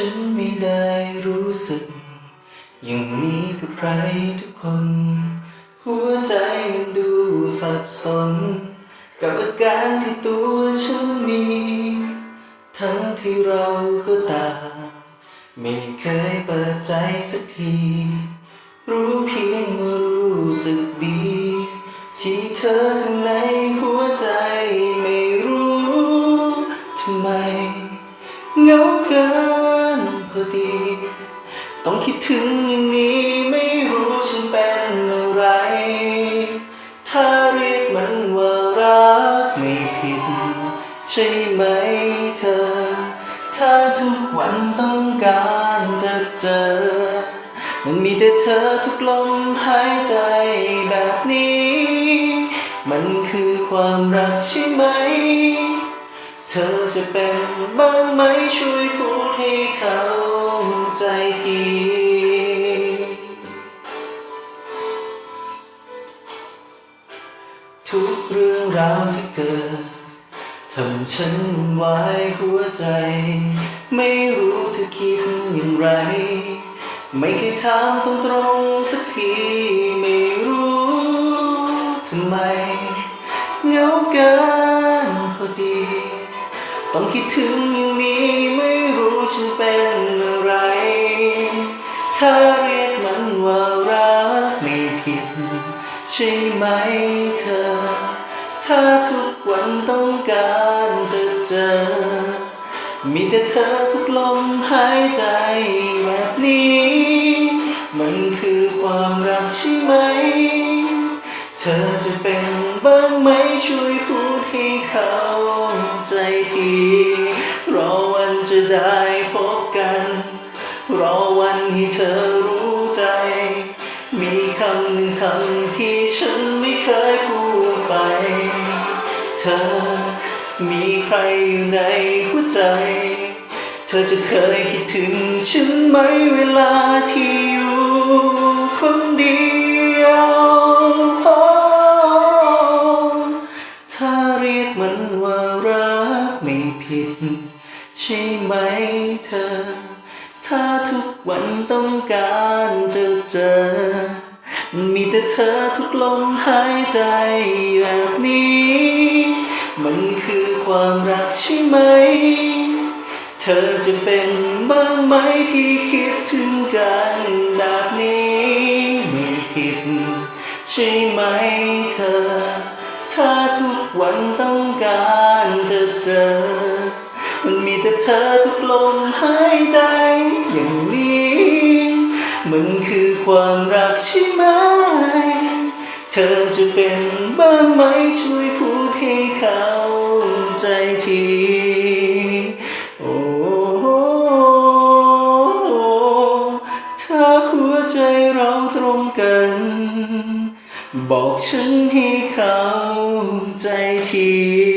ฉันไม่ได้รู้สึก อย่างนี้กับใครทุกคน หัวใจมันดูสับสน กับอาการที่ตัวฉันมี ทั้งที่เราก็ต่างไม่เคยเปิดใจสักที อย่างนี้ไม่รู้ฉันเป็นอะไร ถ้าเรียกมันว่ารักไม่ผิด ใช่ไหมเธอ ถ้าทุกวันต้องการจะเจอ มันมีแต่เธอทุกลมหายใจแบบนี้ มันคือความรักใช่ไหม เธอจะเป็นบ้างไหมช่วยพูดให้เข้าใจที ทุกเรื่องราวที่เกิดทำฉันวุ่นวายหัวใจ ไม่รู้เธอคิดอย่างไร ไม่เคยถามตรงๆสักทีไม่รู้ทำไมเหงาเกินพอดี ต้องคิดถึงอย่างนี้ไม่รู้ฉันเป็นอะไรถ้าเรียกมันว่ารักไม่ผิดใช่ไหม ธอถ้าทุกวันต้องการจะเจอ มีแต่เธอทุกลมหายใจแบบนี้ มันคือความรักใช่ไหม เธอจะเป็นบ้างไหมช่วยพูดให้เขาใจที รอวันจะได้พบกัน รอวันให้เธอ มีใครอยู่ในหัวใจ เธอจะเคยคิดถึงฉันไหมเวลาที่อยู่คนเดียวถ้าเรียกมันว่ารักไม่ผิด ใช่ไหมเธอ ถ้าทุกวันต้องการจะเจอ มีแต่เธอทุกลมหายใจแบบนี้ มันคือความรักใช่ไหม เธอจะเป็นบ้างไหมที่คิดถึงกันแบบนี้ไม่ผิดใช่ไหมเธอ ถ้าทุกวันต้องการจะเจอ มันมีแต่เธอทุกลมหายใจอย่างนี้ มันคือความรักใช่ไหม เธอจะเป็นบ้างไหมช่วยพู ให้เข้าใจทีโอ้ถ้าหัวใจเราตรงกัน บอกฉันให้เข้าใจที